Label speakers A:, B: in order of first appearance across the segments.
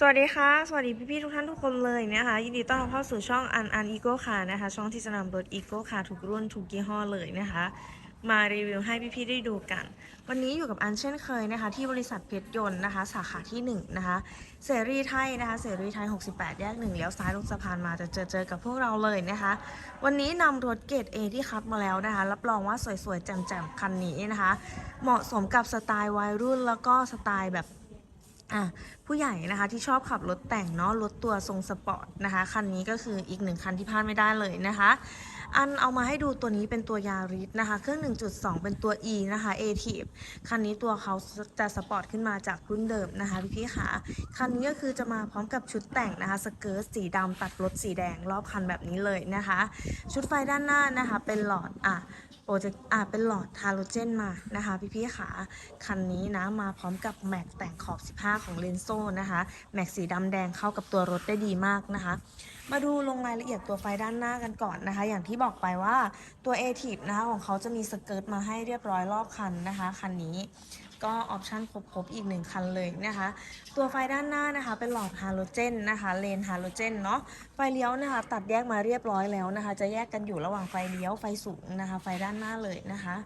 A: สวัสดีค่ะ สวัสดีพี่ๆทุกท่านทุกคนเลยนะคะ ยินดีต้อนรับเข้าสู่ช่องอันอันอีโก้คานะคะ ช่องที่จะนำรถอีโก้คาทุกรุ่นทุกยี่ห้อเลยนะคะ มารีวิวให้พี่ๆได้ดูกัน วันนี้อยู่กับอันเช่นเคยนะคะ ที่บริษัทเพชรยนต์นะคะ สาขาที่1นะคะเสรีไทยนะคะเสรีไทย 68 แยกหนึ่งเลี้ยวซ้ายลงสะพานมาจะเจอเจอกับพวกเราเลยนะคะ วันนี้นำรถเกรด A ที่คัดมาแล้วนะคะ รับรองว่าสวยๆแจ่มๆคันนี้นะคะ เหมาะสมกับสไตล์วัยรุ่นแล้วก็สไตล์แบบ อะผู้ใหญ่นะคะที่ชอบขับรถแต่งเนาะรถตัวทรงสปอร์ตนะคะ คันนี้ก็คืออีกหนึ่งคันที่พลาดไม่ได้เลยนะคะ อันเอามาให้ดูตัวนี้เป็นตัวยาริสนะคะ เครื่อง 1.2 เป็นตัว E นะคะ a t i v คันนี้ตัวเขาจะสปอร์ตขึ้นมาจากรุ่นเดิมนะคะพี่พี่ๆค่ะคันนี้ก็คือจะมาพร้อมกับชุดแต่งนะคะสเกิร์ตสีดำตัดรถสีแดงรอบคันแบบนี้เลยนะคะ ชุดไฟด้านหน้านะคะเป็นหลอดอะโปรเจกต์อ่าเป็นหลอดฮาโลเจนมานะคะ พี่ๆขาคันนี้นะมาพร้อมกับแม็กแต่งขอบ 15 ของเลนโซนะคะ แม็กสีดำแดงเข้ากับตัวรถได้ดีมากนะคะ มาดูลงรายละเอียดตัวไฟด้านหน้ากันก่อนนะคะ อย่างที่บอกไปว่าตัว a t i v นะคะของเขาจะมีสเกิร์ตมาให้เรียบร้อยรอบคันนะคะ คันนี้ก็ออปชันครบๆอีกหนึ่งคันเลยนะคะ ตัวไฟด้านหน้านะคะ เป็นหลอดฮาโลเจนนะคะเลนฮาโลเจนเนาะไฟเลี้ยวนะคะ ตัดแยกมาเรียบร้อยแล้วนะคะ จะแยกกันอยู่ระหว่างไฟเลี้ยวไฟสูงนะคะ ไฟด้านหน้าเลยนะคะ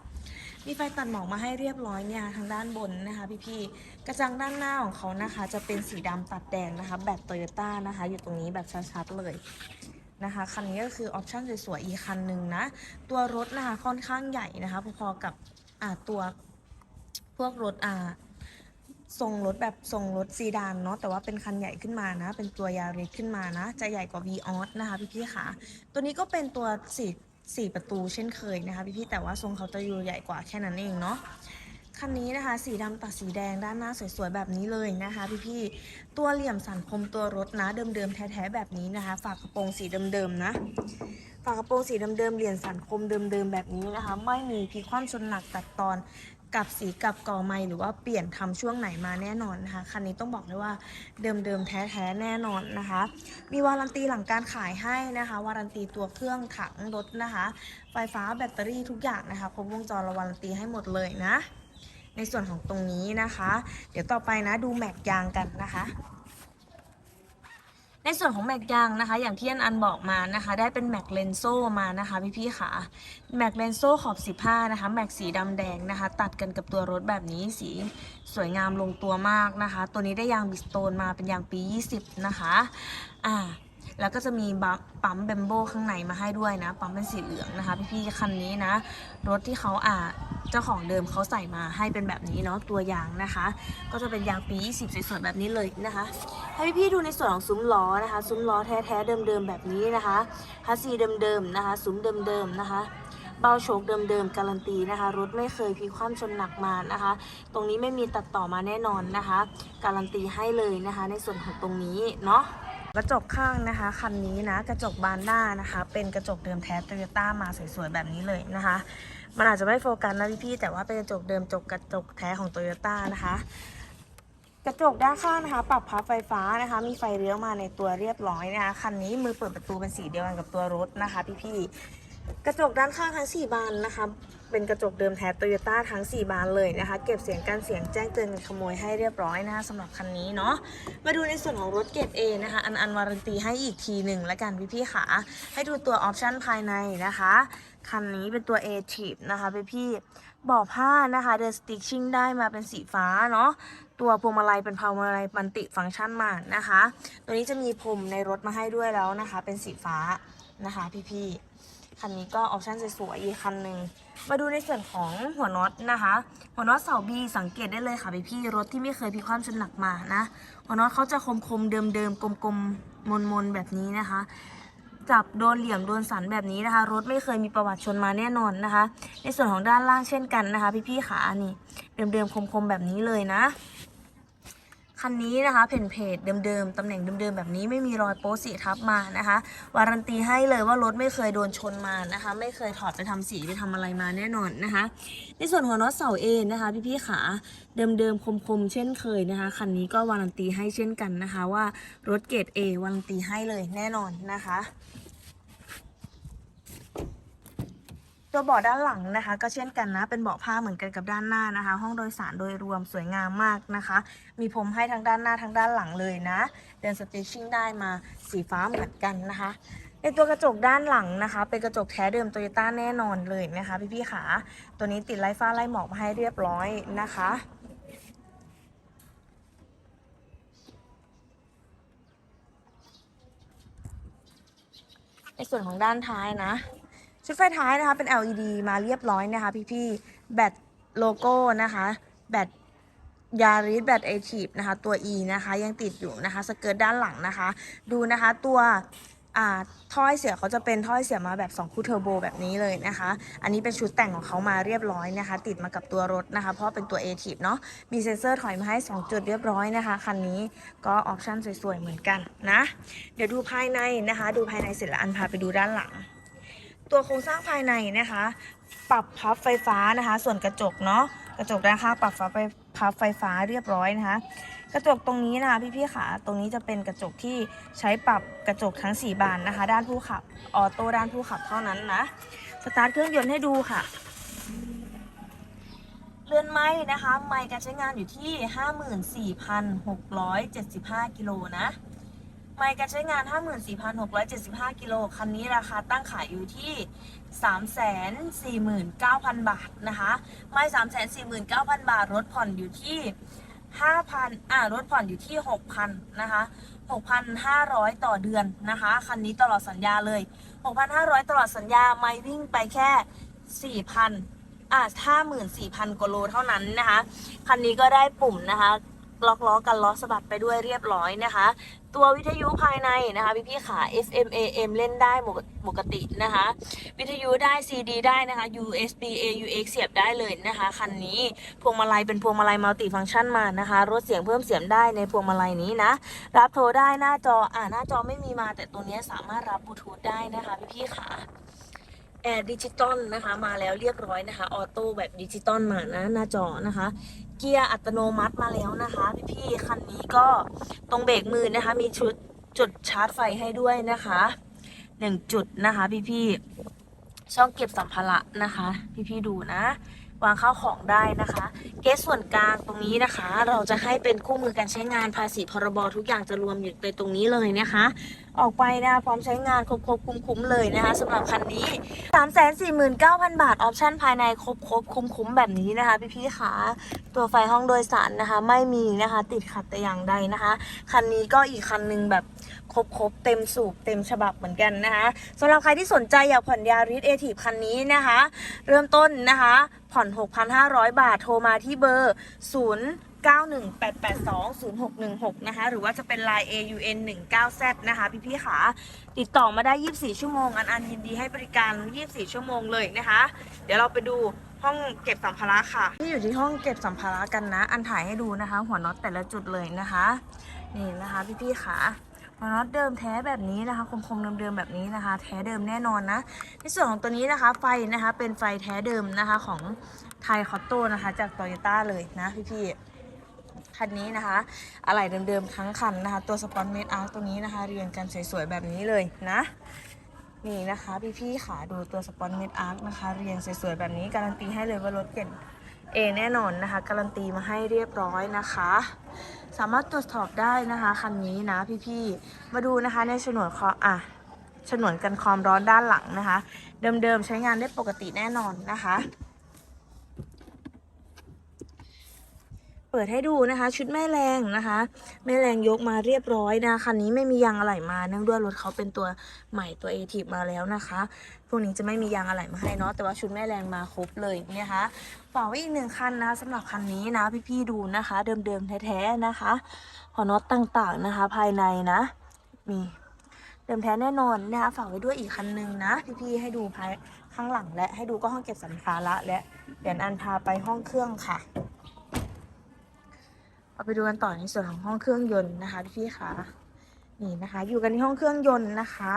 A: มีไฟตัดหมอกมาให้เรียบร้อยเนี่ยทางด้านบนนะคะพี่ๆกระจังด้านหน้าของเขานะคะ จะเป็นสีดำตัดแดงนะคะ แบบโตโยต้านะคะ อยู่ตรงนี้แบบชัดๆเลยนะคะคันนี้ก็คือออปชั่นสวยๆอีกคันหนึ่งนะ ตัวรถนะคะค่อนข้างใหญ่นะคะพอๆกับอ่าตัวพวกรถอ่าทรงรถแบบทรงรถซีดานเนาะแต่ว่าเป็นคันใหญ่ขึ้นมานะ เป็นตัวยาริสขึ้นมานะ จะใหญ่กว่า v ีออสนะคะพี่ๆค่ะ ตัวนี้ก็เป็นตัวสี สี่ประตูเช่นเคยนะคะพี่ๆแต่ว่าทรงเขาจะอยู่ใหญ่กว่าแค่นั้นเองเนาะคันนี้นะคะสีดำตัดสีแดงด้านหน้าสวยๆแบบนี้เลยนะคะพี่ๆตัวเหลี่ยมสันคมตัวรถนะเดิมๆแท้ๆแบบนี้นะคะ ฝากระโปรงสีเดิมๆนะฝากระโปรงสีเดิมๆเหลี่ยมสันคมเดิมๆแบบนี้นะคะ ไม่มีพลิคว่ำชนหนักตัดตอน กับสีกับกอไม้หรือว่าเปลี่ยนทำช่วงไหนมาแน่นอนนะคะ คันนี้ต้องบอกเลยว่าเดิมๆแท้ๆแน่นอนนะคะ มีวารันตีหลังการขายให้นะคะ วารันตีตัวเครื่องถังรถนะคะ ไฟฟ้าแบตเตอรี่ทุกอย่างนะคะครบวงจรเราวารันตีให้หมดเลยนะ ในส่วนของตรงนี้นะคะ เดี๋ยวต่อไปนะดูแม็กยางกันนะคะ ในส่วนของแม็กยางนะคะ อย่างที่อันอันบอกมานะคะ ได้เป็นแม็กเลนโซมานะคะพี่ๆค่ะแม็กเลนโซขอบ 15 นะคะ แม็กสีดำแดงนะคะ ตัดกันกับตัวรถแบบนี้สีสวยงามลงตัวมากนะคะ ตัวนี้ได้ยางบิสโตนมาเป็นยางปี 20 นะคะ อ่า แล้วก็จะมีปั๊มแบมโบข้างในมาให้ด้วยนะ ปั๊มเป็นสีเหลืองนะคะ พี่ๆคันนี้นะ รถที่เขาอ่าเจ้าของเดิมเขาใส่มาให้เป็นแบบนี้เนาะตัวยางนะคะ ก็จะเป็นยางปี 20สวยๆแบบนี้เลยนะคะ ให้พี่ๆดูในส่วนของซุ้มล้อนะคะ ซุ้มล้อแท้ๆเดิมๆแบบนี้นะคะคัสซีเดิมๆนะคะซุ้มเดิมๆนะคะเบาโชคเดิมๆการันตีนะคะ รถไม่เคยพลิกคว่ำชนหนักมานะคะ ตรงนี้ไม่มีตัดต่อมาแน่นอนนะคะ การันตีให้เลยนะคะ ในส่วนของตรงนี้เนาะ กระจกข้างนะคะคันนี้นะกระจกบานหน้านะคะ เป็นกระจกเดิมแท้โตโยต้ามาสวยๆแบบนี้เลยนะคะ มันอาจจะไม่โฟกัสนะพี่ๆแต่ว่าเป็นกระจกเดิมจกกระจกแท้ของโตโยต้านะคะกระจกด้านข้างนะคะ ปรับพับไฟฟ้านะคะ มีไฟเลี้ยวมาในตัวเรียบร้อยนะคะ คันนี้มือเปิดประตูเป็นสีเดียวกันกับตัวรถนะคะ พี่ๆ กระจกด้านข้างทั้ง 4 บานนะคะ เป็นกระจกเดิมแท้โตโยต้าทั้ง 4 บานเลยนะคะ เก็บเสียงกันเสียงแจ้งเตือนกันขโมยให้เรียบร้อยนะคะสำหรับคันนี้เนาะ มาดูในส่วนของรถเกรด A นะคะ อันอันวารันตีให้อีกทีหนึ่งแล้วกันพี่ๆค่ะให้ดูตัวออปชันภายในนะคะ คันนี้เป็นตัว A t i p นะคะพี่ๆเบอกผ้านะคะเด e สติ c ชิ่งได้มาเป็นสีฟ้าเนาะ ตัวพวงมาลัยเป็นพวงมาลัยมันติฟังก์ชันมานะคะ ตัวนี้จะมีพรมในรถมาให้ด้วยแล้วนะคะ เป็นสีฟ้านะคะ พี่ๆ คันนี้ก็ออปชั่นสวยๆอีกคันหนึ่งมาดูในส่วนของหัวน็อตนะคะ หัวน็อตเสาบีสังเกตได้เลยค่ะพี่ๆรถที่ไม่เคยพิกคว่ำจนหนักมานะ หัวน็อตเขาจะคมๆเดิมๆกลมๆมนๆแบบนี้นะคะ จับโดนเหลี่ยมโดนสันแบบนี้นะคะ รถไม่เคยมีประวัติชนมาแน่นอนนะคะ ในส่วนของด้านล่างเช่นกันนะคะ พี่ๆขานี่เดิมๆคมๆแบบนี้เลยนะ คันนี้นะคะเพนเพจเดิมๆตำแหน่งเดิมๆแบบนี้ไม่มีรอยโป๊สีทับมานะคะวารันตีให้เลยว่ารถไม่เคยโดนชนมานะคะ ไม่เคยถอดไปทำสีไปทำอะไรมาแน่นอนนะคะ ในส่วนหัวน็อตเสาเอนะคะ พี่ๆขาเดิมๆคมๆเช่นเคยนะคะคันนี้ก็วารันตีให้เช่นกันนะคะว่ารถเกรด A วารันตีให้เลยแน่นอนนะคะ ตัวเบาะด้านหลังนะคะ ก็เช่นกันนะ เป็นเบาะผ้าเหมือนกันกับด้านหน้านะคะ ห้องโดยสารโดยรวมสวยงามมากนะคะ มีพรมให้ทั้งด้านหน้าทั้งด้านหลังเลยนะ เดินสติชชิ่งได้มาสีฟ้าเหมือนกันนะคะในตัวกระจกด้านหลังนะคะ เป็นกระจกแท้เดิมโตโยต้าแน่นอนเลยนะคะพี่ๆขาตัวนี้ติดไล่ฟ้าไล่หมอกมาให้เรียบร้อยนะคะในส่วนของด้านท้ายนะ ชุดไฟท้ายนะคะเป็น LED มาเรียบร้อยนะคะพี่ๆแบตโลโก้นะคะแบตยาริสแบตเอทีฟนะคะตัว E นะคะยังติดอยู่นะคะสเกิร์ตด้านหลังนะคะ ดูนะคะตัวอ่าถ้อยเสียเขาจะเป็นถ้อยเสียมาแบบ 2 คู่เทอร์โบแบบนี้เลยนะคะ อันนี้เป็นชุดแต่งของเขามาเรียบร้อยนะคะ ติดมากับตัวรถนะคะ เพราะเป็นตัว a t i v เนาะมีเซ็นเซอร์ถอยมาให้ 2 จุดเรียบร้อยนะคะ คันนี้ก็ออปชั่นสวยๆ เหมือนกันนะ เดี๋ยวดูภายในนะคะ ดูภายในเสร็จแล้วอันพาไปดูด้านหลัง ตัวโครงสร้างภายในนะคะ ปรับพับไฟฟ้านะคะ ส่วนกระจกเนาะกระจกด้านข้างปรับพับไฟพับไฟฟ้าเรียบร้อยนะคะ กระจกตรงนี้นะคะพี่ๆขาตรงนี้จะเป็นกระจกที่ใช้ปรับกระจกทั้ง 4 บานนะคะ ด้านผู้ขับออโต้ด้านผู้ขับเท่านั้นนะสตาร์ทเครื่องยนต์ให้ดูค่ะเรือนไม้นะคะ ไม้การใช้งานอยู่ที่ 54,675 กิโลนะ ไมล์การใช้งาน 54,675 กิโล คันนี้ราคาตั้งขายอยู่ที่ 349,000 บาทนะคะ ไมล์349,000 บาท รถผ่อนอยู่ที่ 5,000 อ่า รถผ่อนอยู่ที่ 6,000 นะคะ 6,500 ต่อเดือนนะคะ คันนี้ตลอดสัญญาเลย 6,500 ตลอดสัญญา ไมล์วิ่งไปแค่ 4,000 อ่า54,000กว่าโลเท่านั้นนะคะ คันนี้ก็ได้ปุ่มนะคะล็อกล้อกันล้อสะบัดไปด้วยเรียบร้อยนะคะ ตัววิทยุภายในนะคะ พี่พี่ๆขา FM AM เล่นได้ปกตินะคะ วิทยุได้ CD ได้นะคะ USB AUX เสียบได้เลยนะคะ คันนี้พวงมาลัยเป็นพวงมาลัยมัลติฟังก์ชันมานะคะลดเสียงเพิ่มเสียงได้ในพวงมาลัยนี้นะ รับโทรได้หน้าจออ่าหน้าจอไม่มีมา แต่ตัวนี้สามารถรับบลูทูธได้นะคะ พี่พี่ๆขา แอร์ดิจิตอลนะคะ มาแล้วเรียบร้อยนะคะ ออโต้แบบดิจิตอลมานะหน้าจอนะคะ เกียร์อัตโนมัติมาแล้วนะคะ พี่ๆคันนี้ก็ตรงเบรกมือนะคะ มีชุดจุดชาร์จไฟให้ด้วยนะคะหนึ่งจุดนะคะพี่ๆช่องเก็บสัมภาระนะคะ พี่ๆดูนะ วางข้าวของได้นะคะ เกสส่วนกลางตรงนี้นะคะ เราจะให้เป็นคู่มือการใช้งานภาษีพรบทุกอย่างจะรวมอยู่ในตรงนี้เลยนะคะ ออกไปนะพร้อมใช้งานครบครบคุ้มคุ้มเลยนะคะสำหรับคันนี้ 349,000 บาท ออปชั่นภายในครบครบคุ้มคุ้มแบบนี้นะคะพี่ๆขาตัวไฟห้องโดยสารนะคะ ไม่มีนะคะ ติดขัดแต่อย่างใดนะคะ คันนี้ก็อีกคันหนึงแบบครบครบเต็มสูบเต็มฉบับเหมือนกันนะคะสำหรับใครที่สนใจอยากผ่อนยาริสเอทีฟคันนี้นะคะ เริ่มต้นนะคะ ผ่อน 6,500 บาทโทรมาที่เบอร์ 0 918820616 นะคะ หรือว่าจะเป็น Line AUN 19Z นะคะ พี่ๆขาติดต่อมาได้ 24 ชั่วโมง อันอันยินดีให้บริการ 24 ชั่วโมงเลยนะคะ เดี๋ยวเราไปดูห้องเก็บสัมภาระค่ะ ที่อยู่ที่ห้องเก็บสัมภาระกันนะ อันถ่ายให้ดูนะคะ หัวน็อตแต่ละจุดเลยนะคะ นี่นะคะ พี่ๆขาหัวน็อตเดิมแท้แบบนี้นะคะ คมๆเดิมๆแบบนี้นะคะ แท้เดิมแน่นอนนะ ในส่วนของตัวนี้นะคะ ไฟนะคะ เป็นไฟแท้เดิมนะคะของไทยคอตโต้นะคะ จากโตโยต้าเลยนะพี่ๆ คันนี้นะคะอะไหล่เดิมๆทั้งคันนะคะ ตัวสปอนเมดอาร์ตัวนี้นะคะ เรียงกันสวยๆแบบนี้เลยนะนี่นะคะพี่ๆขาดูตัวสปอนเมดอาร์นะคะ เรียงสวยๆแบบนี้การันตีให้เลยว่ารถเก่งเอแน่นอนนะคะ การันตีมาให้เรียบร้อยนะคะ สามารถตรวจสอบได้นะคะคันนี้นะพี่ๆมาดูนะคะในฉนวนคออะฉนวนกันความร้อนด้านหลังนะคะ เดิมๆใช้งานได้ปกติแน่นอนนะคะ เปิดให้ดูนะคะ ชุดแม่แรงนะคะ แม่แรงยกมาเรียบร้อยนะคันนี้ไม่มียางอะไหล่มาเนื่องด้วยรถเขาเป็นตัวใหม่ตัวเอทีมาแล้วนะคะ พวกนี้จะไม่มียางอะไหล่มาให้เนาะแต่ว่าชุดแม่แรงมาครบเลยนะคะฝากไว้อีกหนึ่งคันนะสำหรับคันนี้นะพี่ๆดูนะคะ เดิมๆแท้ๆนะคะหัวน็อตต่างๆนะคะ ภายในนะมีเดิมแท้แน่นอนนะคะฝากไว้ด้วยอีกคันหนึ่งนะ พี่ๆให้ดูภายข้างหลังและให้ดูก็ห้องเก็บสัมภาระและเดี๋ยวอันพาไปห้องเครื่องค่ะ เอาไปดูกันต่อในส่วนของห้องเครื่องยนต์นะคะพี่ๆค่ะนี่นะคะ อยู่กันที่ห้องเครื่องยนต์นะคะ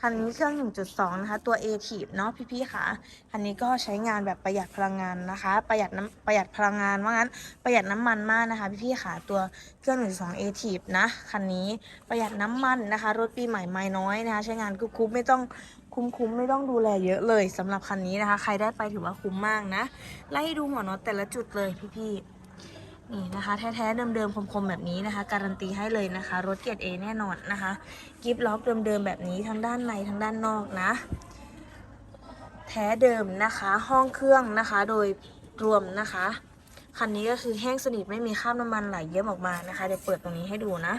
A: คันนี้เครื่อง 1.2 นะคะ ตัว a t i v เนาะพี่ๆค่ะคันนี้ก็ใช้งานแบบประหยัดพลังงานนะคะ ประหยัดน้ำประหยัดพลังงานว่างั้นประหยัดน้ำมันมากนะคะ พี่ๆค่ะตัวเครื่อง 1.2 a t i v นะคันนี้ประหยัดน้ำมันนะคะ รถปีใหม่ไม่น้อยนะคะ ใช้งานคุ้มๆไม่ต้องคุ้มๆไม่ต้องดูแลเยอะเลยสำหรับคันนี้นะคะ ใครได้ไปถือว่าคุ้มมากนะไล่ดูหัวน็อตแต่ละจุดเลยพี่ๆ นี่นะคะแท้ๆเดิมๆคมๆแบบนี้นะคะ การันตีให้เลยนะคะ รถเกียรติเแน่นอนนะคะ กิฟล็อกเดิมๆแบบนี้ทั้งด้านในทั้งด้านนอกนะ แท้เดิมนะคะห้องเครื่องนะคะ โดยรวมนะคะคันนี้ก็คือแห้งสนิทไม่มีคราบน้ำมันไหลเยิ้มออกมานะคะเดี๋ยวเปิดตรงนี้ให้ดูนะ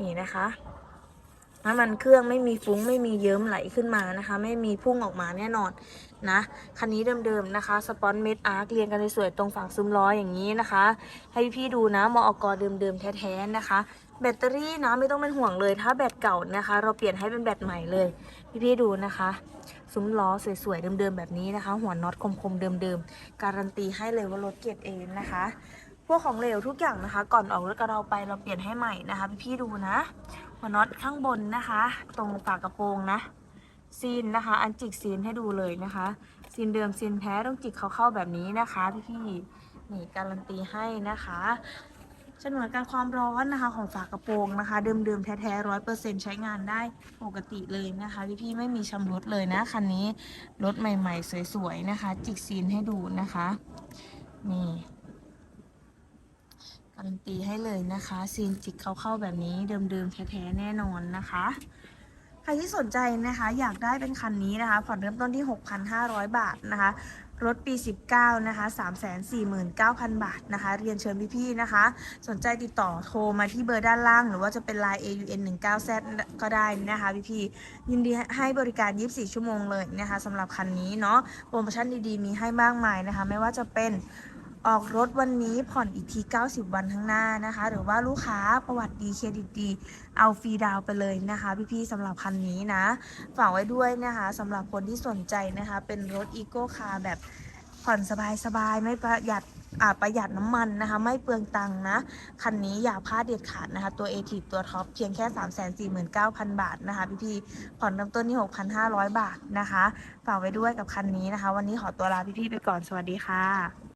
A: นี่นะคะน้ำมันเครื่องไม่มีฟุ้งไม่มีเยิ้มไหลขึ้นมานะคะ ไม่มีพุ่งออกมาแน่นอน นะ คันนี้เดิมๆนะคะสปอนเมดอาร์คเรียงกันสวยๆตรงฝั่งซุ้มล้ออย่างนี้นะคะ ให้พี่ดูนะมอกเดิมๆแท้ๆนะคะ แบตเตอรี่นะไม่ต้องเป็นห่วงเลย ถ้าแบตเก่านะคะ เราเปลี่ยนให้เป็นแบตใหม่เลย พี่ๆดูนะคะซุ้มล้อสวยๆเดิมๆแบบนี้นะคะ หัวน็อตคมๆเดิมๆการันตีให้เลยว่ารถเกียรติเองนะคะพวกของเหลวทุกอย่างนะคะ ก่อนออกรถกับเราไปเราเปลี่ยนให้ใหม่นะคะ พี่ๆดูนะหัวน็อตข้างบนนะคะ ตรงฝากระโปรงนะ ซีนนะคะ อันจิกซีนให้ดูเลยนะคะ ซีนเดิมซีนแท้ต้องจิกเขาเข้าแบบนี้นะคะพี่ๆนี่การันตีให้นะคะฉนวนการความร้อนนะคะของฝากระโปรงนะคะเดิมๆแท้ๆร้อยเปอร์เซ็นใช้งานได้ปกติเลยนะคะพี่ๆไม่มีชำรุดเลยนะคันนี้รถใหม่ๆ สวยๆนะคะ จิกซีนให้ดูนะคะนี่การันตีให้เลยนะคะ ซีนจิกเขาเข้าแบบนี้เดิมๆแท้ๆแน่นอนนะคะ ใครที่สนใจนะคะอยากได้เป็นคันนี้นะคะ ผ่อนเริ่มต้นที่ 6,500 บาทนะคะ รถปี 19 นะคะ 349,000 บาทนะคะ เรียนเชิญพี่ๆนะคะ สนใจติดต่อโทรมาที่เบอร์ด้านล่าง หรือว่าจะเป็น Line AUN 19 Z ก็ได้นะคะพี่ๆยินดีให้บริการ 24 ชั่วโมงเลยนะคะสำหรับคันนี้เนาะโปรโมชั่นดีๆ มีให้มากมายนะคะ ไม่ว่าจะเป็น ออกรถวันนี้ผ่อนอีกที 90 วันข้างหน้านะคะ หรือว่าลูกค้าประวัติดีเครดิตดี เอาฟรีดาวไปเลยนะคะ พี่ๆสำหรับคันนี้นะ ฝากไว้ด้วยนะคะสำหรับคนที่สนใจนะคะ เป็นรถอีโก้คาร์แบบผ่อนสบายๆ ไม่ประหยัดอ่าประหยัดน้ำมันนะคะ ไม่เปลืองตังค์นะ คันนี้อย่าพลาดเด็ดขาดนะคะ ตัว a t ตัวท็อปเพียงแค่ 349,000 บาทนะคะ พี่ๆผ่อนเริ่มต้นที่ 6,500 บาทนะคะ ฝากไว้ด้วยกับคันนี้นะคะ วันนี้ขอตัวลาพี่ๆไปก่อนสวัสดีค่ะ